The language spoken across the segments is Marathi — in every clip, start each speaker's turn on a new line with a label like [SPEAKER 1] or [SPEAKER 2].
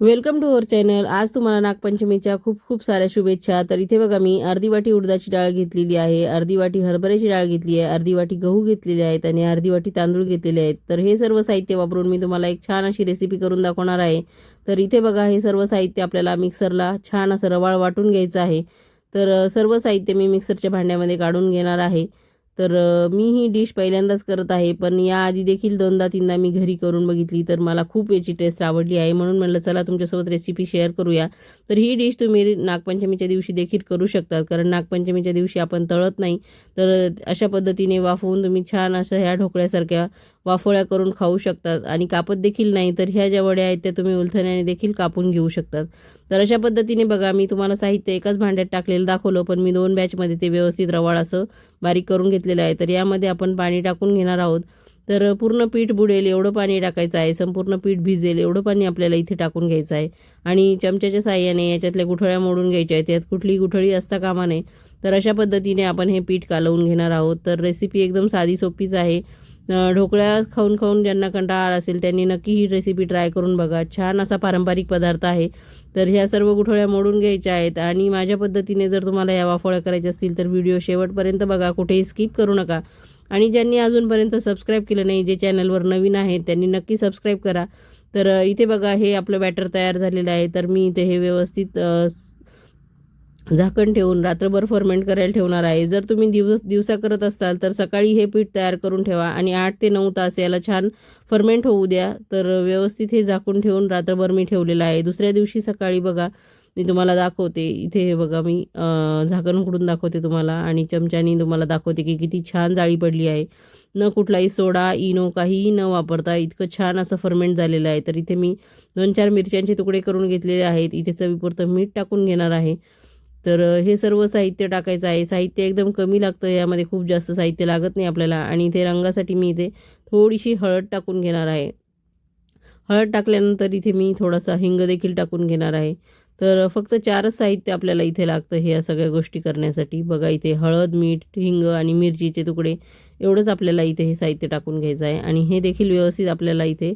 [SPEAKER 1] Welcome to our channel. आज तुम्हाला नागपंचमीच्या खूप खूप साऱ्या शुभेच्छा. तर इथे बघा मी अर्धी वाटी उडदाची डाळ घेतलेली आहे अर्धी वाटी हरभऱ्याची डाळ घेतली आहे अर्धी वाटी गहू घेतलेले आहेत आणि अर्धी वाटी तांदूळ घेतलेले आहेत. तर हे सर्व साहित्य वापरून मी तुम्हाला एक छान अशी रेसिपी करून दाखवणार आहे. तर इथे बघा हे सर्व साहित्य आपल्याला मिक्सरला छान असं रवाळ वाटून घ्यायचं आहे. तर सर्व साहित्य मी मिक्सरच्या भांड्यामध्ये काढून घेणार आहे. तर मी ही डिश पहिल्यांदाच करत आहे. पण याआधी देखील दोनदा तीनदा मी घरी करून बघितली. तर मला खूप याची टेस्ट आवडली आहे. म्हणून म्हणलं चला तुमच्यासोबत रेसिपी शेअर करूया. तर ही डिश तुम्ही नागपंचमीच्या दिवशी देखील करू शकतात. कारण नागपंचमीच्या दिवशी आपण तळत नाही. तर अशा पद्धतीने वाफवून तुम्ही छान असं ह्या ढोकळ्यासारख्या वाफोळ्या करून खाऊ शकतात आणि कापत देखील नाही तर ह्या ज्या वड्या आहेत त्या तुम्ही उलथण्याने देखील कापून घेऊ शकतात. तर अशा पद्धतीने बघा मी तुम्हाला साहित्य एकाच भांड्यात टाकलेलं दाखवलं पण मी दोन बॅचमध्ये ते व्यवस्थित रवाळ असं बारीक करून घेतलेलं आहे. तर यामध्ये आपण पाणी टाकून घेणार आहोत. तर पूर्ण पीठ बुडेल एवढं पाणी टाकायचं आहे. संपूर्ण पीठ भिजेल एवढं पाणी आपल्याला इथे टाकून घ्यायचं आहे. आणि चमच्याच्या साह्याने याच्यातल्या गुठळ्या मोडून घ्यायच्या आहेत. यात कुठली गुठळी असता कामा नये. तर अशा पद्धतीने आपण हे पीठ कालवून घेणार आहोत. तर रेसिपी एकदम साधी सोपीच आहे. ढोकळ्या खाऊन खाऊन ज्यांना कंटाळा आला असेल त्यांनी नक्की ही रेसिपी ट्राय करून बघा. छान असा पारंपरिक पदार्थ आहे. तर ह्या सर्व गुठळ्या मोडून घ्यायच्या आहेत आणि माझ्या पद्धतीने जर तुम्हाला या वाफोळ्या करायच्या असतील तर व्हिडिओ शेवटपर्यंत बघा. कुठेही स्किप करू नका. आणि ज्यांनी अजूनपर्यंत सबस्क्राईब केलं नाही जे चॅनलवर नवीन आहेत त्यांनी नक्की सबस्क्राईब करा. तर इथे बघा हे आपलं बॅटर तयार झालेलं आहे. तर मी इथे हे व्यवस्थित झाकण ठेवून रात्रभर फर्मेंट करायला ठेवणार आहे. जर तुम्ही दिवस दिवसा करत असाल तर सकाळी हे पीठ तयार करून ठेवा आणि आठ ते नऊ तास याला छान फर्मेंट होऊ द्या. तर व्यवस्थित हे झाकून ठेवून रात्रभर मी ठेवलेलं आहे. दुसऱ्या दिवशी सकाळी बघा मी तुम्हाला दाखवते. इथे हे बघा मी झाकण उकडून दाखवते तुम्हाला आणि चमच्यानी तुम्हाला दाखवते की किती छान जाळी पडली आहे. न कुठलाही सोडा इनो काहीही न वापरता इतकं छान असं फर्मेंट झालेलं आहे. तर इथे मी दोन चार मिरच्यांचे तुकडे करून घेतलेले आहेत. इथे चवीपुरतं मीठ टाकून घेणार आहे. तर हे सर्व साहित्य टाकायचं आहे. साहित्य एकदम कमी लागतं यामध्ये खूप जास्त साहित्य लागत नाही आपल्याला. आणि इथे रंगासाठी मी इथे थोडीशी हळद टाकून घेणार आहे. हळद टाकल्यानंतर इथे मी थोडासा हिंग देखील टाकून घेणार आहे. तर फक्त चारच साहित्य आपल्याला इथे लागतं हे या सगळ्या गोष्टी करण्यासाठी. बघा इथे हळद मीठ हिंग आणि मिरचीचे तुकडे एवढंच आपल्याला इथे हे साहित्य टाकून घ्यायचं आहे. आणि हे देखील व्यवस्थित आपल्याला इथे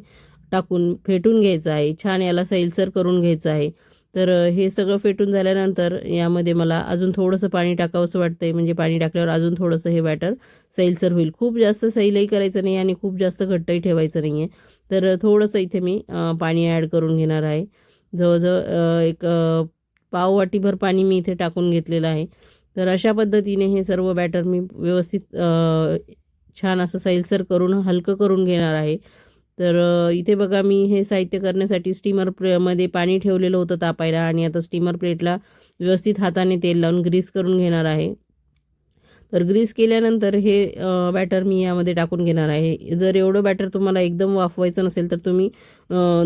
[SPEAKER 1] टाकून फेटून घ्यायचं आहे. छान याला सैलसर करून घ्यायचं आहे. तर हे सगळं फेटून झाल्यानंतर यामध्ये मला अजून थोडंसं पाणी टाकावंसं वाटतं आहे म्हणजे पाणी टाकल्यावर अजून थोडंसं हे बॅटर सैलसर होईल. खूप जास्त सैलही करायचं नाही आणि खूप जास्त घट्टही ठेवायचं नाही आहे तर थोडंसं इथे मी पाणी ॲड करून घेणार आहे. जवळजवळ एक पाव वाटीभर पाणी मी इथे टाकून घेतलेलं आहे. तर अशा पद्धतीने हे सर्व बॅटर मी व्यवस्थित छान असं सैलसर करून हलकं करून घेणार आहे. तर इथे बघा मी हे साहित्य करण्यासाठी स्टीमर प्लेमध्ये पाणी ठेवलेलं होतं तापायला आणि आता स्टीमर प्लेटला व्यवस्थित हाताने तेल लावून ग्रीस करून घेणार आहे. तर ग्रीस केल्यानंतर हे बॅटर मी यामध्ये टाकून घेणार आहे. जर एवढं बॅटर तुम्हाला एकदम वाफवायचं नसेल तर तुम्ही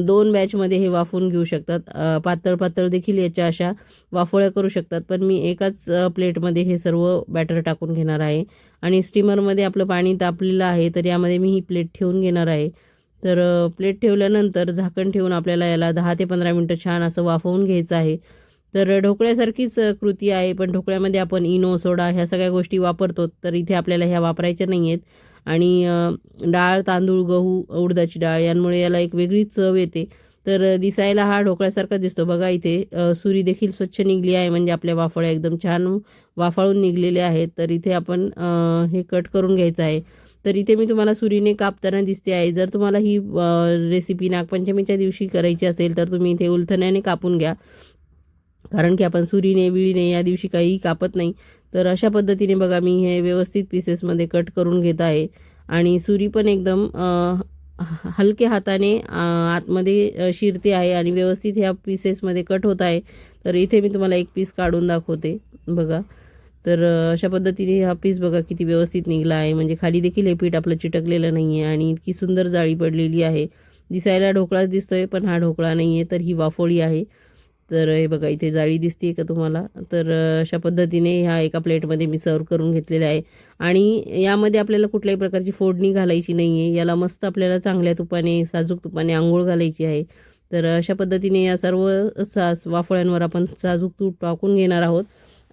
[SPEAKER 1] दोन बॅचमध्ये हे वाफवून घेऊ शकतात. पातळ पातळ देखील याच्या अशा वाफोळ्या करू शकतात. पण मी एकाच प्लेटमध्ये हे सर्व बॅटर टाकून घेणार आहे. आणि स्टीमरमध्ये आपलं पाणी तापलेलं आहे तर यामध्ये मी ही प्लेट ठेवून घेणार आहे. तर प्लेट ठेवल्यानंतर झाकण ठेवून आपल्याला याला दहा ते पंधरा मिनटं छान असं वाफवून घ्यायचं आहे. तर ढोकळ्यासारखीच कृती आहे पण ढोकळ्यामध्ये आपण इनो सोडा ह्या सगळ्या गोष्टी वापरतो तर इथे आपल्याला ह्या वापरायच्या नाही आहेत आणि डाळ तांदूळ गहू उडदाची डाळ यांमुळे याला एक वेगळीच चव येते. तर दिसायला हा ढोकळ्यासारखा दिसतो. बघा इथे सुरी देखील स्वच्छ निघली आहे म्हणजे आपल्या वाफळ्या एकदम छान वाफाळून निघलेल्या आहेत. तर इथे आपण हे कट करून घ्यायचं आहे. तर इथे मी तुम्हाला सुरीने कापताना दिसते आहे. जर तुम्हाला ही रेसिपी नागपंचमीच्या दिवशी करायची असेल तर तुम्ही इथे उलथण्याने कापून घ्या. कारण की आपण सुरीने विळीने या दिवशी काही कापत नाही. तर अशा पद्धतीने बघा मी हे व्यवस्थित पीसेसमध्ये कट करून घेत आहे. आणि सुरी पण एकदम ह- हलक्या हाताने आतमध्ये शिरते आहे आणि व्यवस्थित ह्या पीसेसमध्ये कट होत आहे. तर इथे मी तुम्हाला एक पीस काढून दाखवते. बघा. तर अशा पद्धतीने हा पीस बघा किती व्यवस्थित निघला आहे. म्हणजे खाली देखील हे पीठ आपलं चिटकलेलं नाही आहे आणि इतकी सुंदर जाळी पडलेली आहे. दिसायला ढोकळाच दिसतोय पण हा ढोकळा नाही आहे तर ही वाफोळी आहे. तर हे बघा इथे जाळी दिसते का तुम्हाला? तर अशा पद्धतीने ह्या एका प्लेटमध्ये मी सर्व करून घेतलेले आहे. आणि यामध्ये आपल्याला कुठल्याही प्रकारची फोडणी घालायची नाही आहे याला मस्त आपल्याला चांगल्या तुपाने साजूक तुपाने आंघोळ घालायची आहे. तर अशा पद्धतीने या सर्व सास वाफळ्यांवर आपण साजूक तूप टाकून घेणार आहोत.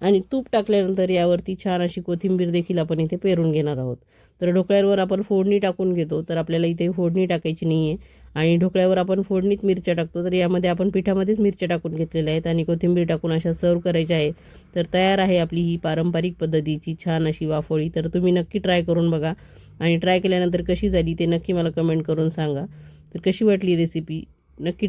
[SPEAKER 1] आणि तूप टाकल्यानंतर यावरती छान अशी कोथिंबीर देखील आपण इथे पेरून घेणार आहोत. तर ढोकळ्यावर आपण फोडणी टाकून घेतो तर आपल्याला इथे फोडणी टाकायची नाही आहे आणि ढोकळ्यावर आपण फोडणीत मिरच्या टाकतो तर यामध्ये आपण पिठामध्येच मिरच्या टाकून घेतलेल्या आहेत आणि कोथिंबीर टाकून अशा सर्व करायच्या आहे तर तयार आहे आपली ही पारंपरिक पद्धतीची छान अशी वाफोळी तर तुम्ही नक्की ट्राय करून बघा. आणि ट्राय केल्यानंतर कशी झाली ते नक्की मला कमेंट करून सांगा. तर कशी वाटली रेसिपी? नक्की